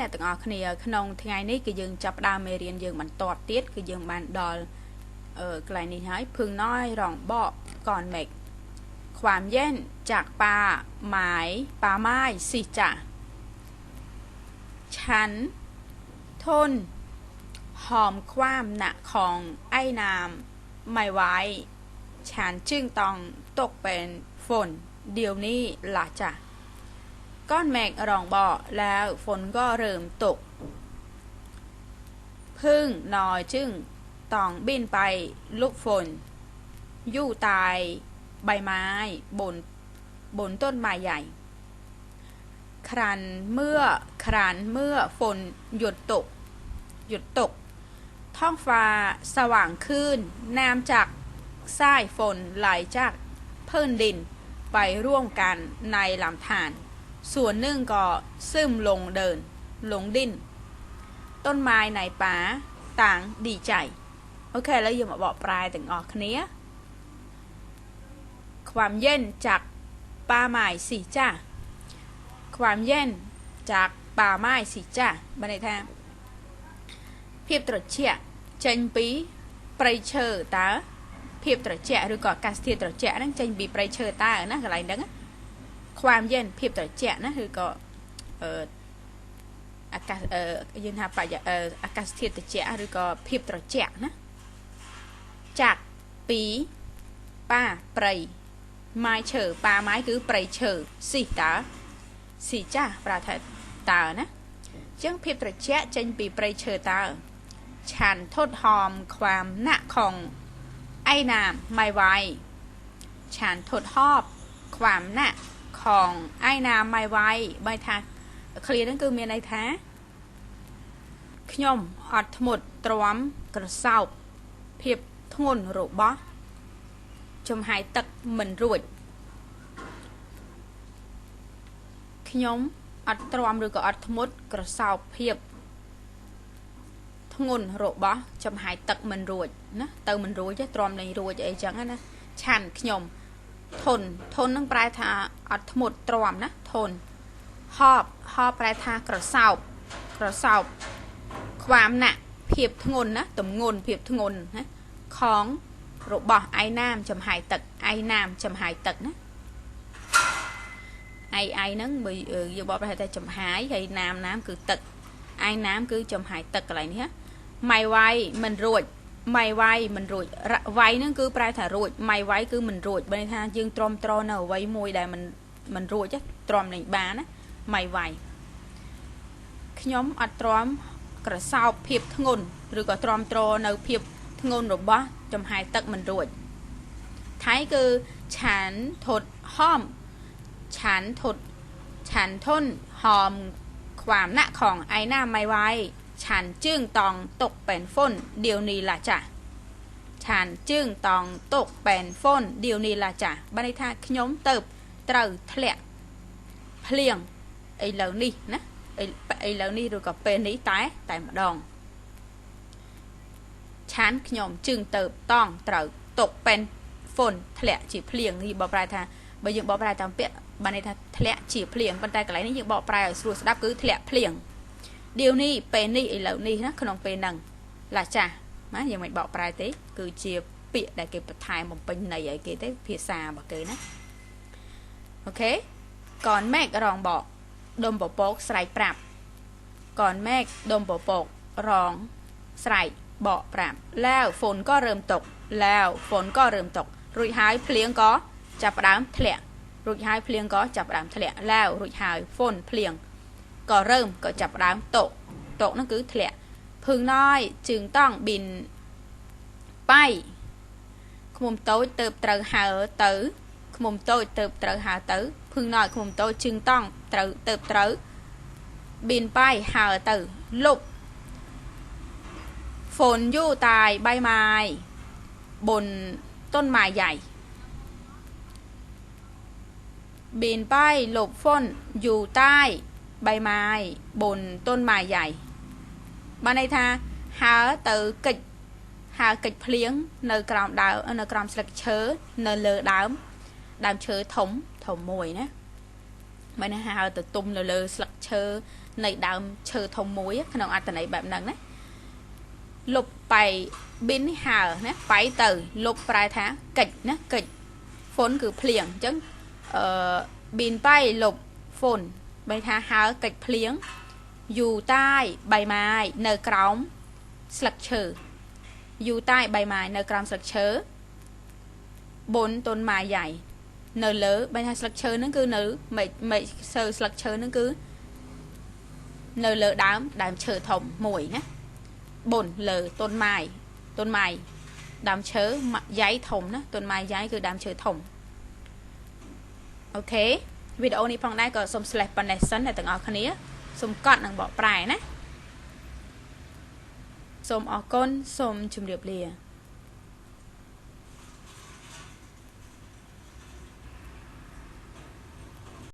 អ្នកទាំងអស់គ្នាក្នុងថ្ងៃនេះគឺយើងចាប់ផ្ដើមមេរៀនយើងបន្តទៀតគឺយើងបានដល់អឺកន្លែងនេះហើយភឹងน้อยរងបកก่อนเมกความเย็นจากปลาหมายปลาไม้สิจ้ะฉัน ทน หอมความหนักของไอ้น้ำไม่ไหวฉันจึงต้องตกเป็นฝน เดี๋ยวนี้ล่ะจ้ะ ก้อนเมฆรองเบาแล้วฝนก็เริ่มตก พึ่งนอยจึงต้องบินไปลุกฝน ยู่ตายใบไม้บนบนต้นไม้ใหญ่ ครันเมื่อครันเมื่อฝนหยุดตก หยุดตก ท้องฟ้าสว่างขึ้นน้ำจากสายฝนไหลจากพื้นดินไปร่วมกันในลำธาร ส่วนหนึ่งก็ซึมลงเดิน ลงดิน ต้นไม้ในป่าต่างดีใจ โอเค แล้วยังมาบอกปลายถึงออกเนี้ย ความเย็นจากป่าไม้สิจ้า ความเย็นจากป่าไม้สิจ้าบันไดทางភាពត្រជាក់ចេញពីព្រៃឈើតើភាពត្រជាក់ឬក៏អាកាសធាតុត្រជាក់ហ្នឹងចេញពីព្រៃឈើតើណាកន្លែងហ្នឹងណា ความเย็นភាពត្រជាក់ណាឬក៏អឺអាកាសអឺយើងថាបរិយាអឺអាកាសធាតុត្រជាក់ឬក៏ភាពត្រជាក់ណាចាក់ពីប៉ាព្រៃម៉ាយឈើប៉ាម៉ាយគឺព្រៃឈើស៊ីតើស៊ីចាស់ប្រថាតើណាអញ្ចឹងភាពត្រជាក់ចេញពីព្រៃឈើតើឆានทดหอมความหนักของไอ้น้ำไม่ไหวឆានทดหอบความหนัก ของไอ้น้ำไม่ไหวបើថាឃ្លាហ្នឹងគឺមានន័យថាខ្ញុំអត់ធ្មត់ទ្រាំក្រសោបភាពធ្ងន់របស់ចំហាយទឹកមិនរួចខ្ញុំអត់ទ្រាំឬក៏អត់ធ្មត់ក្រសោបភាពធ្ងន់របស់ចំហាយទឹកមិនរួចណាទៅមិនរួចទេទ្រាំលែងរួចអីចឹងណាឆាន់ខ្ញុំ ធន់ធន់នឹងប្រែថាអត់ធ្មត់ទ្រាំណាធន់ហប់ហប់ប្រែថាក្រសោបក្រសោបខ្វាមណាក់ភាពធ្ងន់ណាទម្ងន់ភាពធ្ងន់ណាខងរបស់ឯណាមចំហាយទឹកឯណាមចំហាយទឹកណាឯឯហ្នឹងបើយើងបបប្រហែលតែចំហាយហើយណាមណាមគឺទឹកឯណាមគឺចំហាយទឹកកន្លែងនេះម៉ៃវាយមិនរួច ម៉ៃវាយមិនរួចវាយហ្នឹងគឺប្រែថារួចម៉ៃវាយគឺមិនរួចបើថាយើងទ្រាំទ្រនៅអ្វីមួយដែលមិនមិនរួចទ្រាំលេងបានណាម៉ៃវាយខ្ញុំអត់ទ្រាំក្រសោបភាពធ្ងន់ឬក៏ទ្រាំទ្រនៅភាពធ្ងន់របស់ចំហាយទឹកមិនរួចថៃគឺឆានថត់ហមឆានថត់ឆានធនហอมความหนักของไอ้หน้าไม่ไหว ฉันจึงต้องตกเป็นฝนเดี๋ยวนี้ล่ะจ้ะฉันจึงต้องตกเป็นฝนเดี๋ยวนี้ล่ะจ้ะបានន័យថាខ្ញុំទៅត្រូវធ្លាក់ភ្លៀងឥឡូវនេះណាឥឡូវនេះឬក៏ពេលនេះតែតែម្ដងឆានខ្ញុំជឹងទៅតង់ត្រូវตกเป็นฝนធ្លាក់ជាភ្លៀងនេះបកប្រែថាបើយើងបកប្រែតាមពាក្យបានន័យថាធ្លាក់ជាភ្លៀងប៉ុន្តែកន្លែងនេះយើងបកប្រែឲ្យស្រួលស្ដាប់គឺធ្លាក់ភ្លៀង ដៀវនេះពេលនេះឥឡូវនេះណាក្នុងពេលហ្នឹងឡាចាស់ណាយើងមិនបកប្រែទេ គឺជាពាក្យដែលគេបន្ថែមបំពេញន័យឲ្យគេទេភាសារបស់គេណាអូខេកនម៉ែករងបកដុំពពកស្រែកប្រាប់កនម៉ែកដុំពពករងស្រែកបកប្រាប់แล้วฝนก็เริ่มตกแล้วฝนก็เริ่มตกរួចហើយភ្លៀងក៏ចាប់ផ្ដើមធ្លាក់រួចហើយភ្លៀងក៏ចាប់ផ្ដើមធ្លាក់แล้วរួចហើយฝนភ្លៀង ក៏រើមក៏ចាប់ផ្ដើមតកតកនោះគឺធ្លាក់ភឹងน้อยจึงต้องบินไปឃុំតូចទៅត្រូវហើទៅឃុំតូចទៅត្រូវហើទៅភឹងน้อยឃុំតូចจึงต้องត្រូវទៅត្រូវបិนไปហើទៅលុបฝนอยู่ใต้ใบไม้บนต้นไม้ใหญ่ บินไปหลบฝนอยู่ใต้ ใบไม้បនต้นไม้ใหญ่បានន័យថាហើទៅកិច្ចហើកិច្ចភ្លៀងនៅក្រោមដើមនៅក្រោមស្លឹកឈើនៅលើដើមដើមឈើធំធំមួយណាបានន័យហើទៅទុំនៅលើស្លឹកឈើ នៃដើមឈើធំមួយក្នុងអត្ថន័យបែបហ្នឹងណាលុបបៃប៊ីននេះហើណាបៃទៅលុបប្រែថាកិច្ចណាកិច្ចហ្វុនគឺភ្លៀងអញ្ចឹងអឺប៊ីនបៃលុបហ្វុន បែរថាហើកិច្ចភ្លៀងយូតាយបៃម៉ាយនៅក្រោមស្លឹកឈើយូតាយបៃម៉ាយនៅក្រោមស្លឹកឈើបុនតុនម៉ាយ៉ៃនៅលើបែរថាស្លឹកឈើហ្នឹងគឺនៅមិនមិនសើស្លឹកឈើហ្នឹងគឺនៅលើដើមដើមឈើធំមួយណាបុនលើតុនម៉ាយតុនម៉ាយដើមឈើយ៉ៃធំណាតុនម៉ាយយ៉ៃគឺដើមឈើធំអូខេ វីដេអូនេះផងដែរក៏សូម slash ប៉ុណ្ណេះសិនអ្នកទាំងអស់គ្នាសូមកត់និងបកប្រែណាសូមអរគុណសូមជម្រាបលា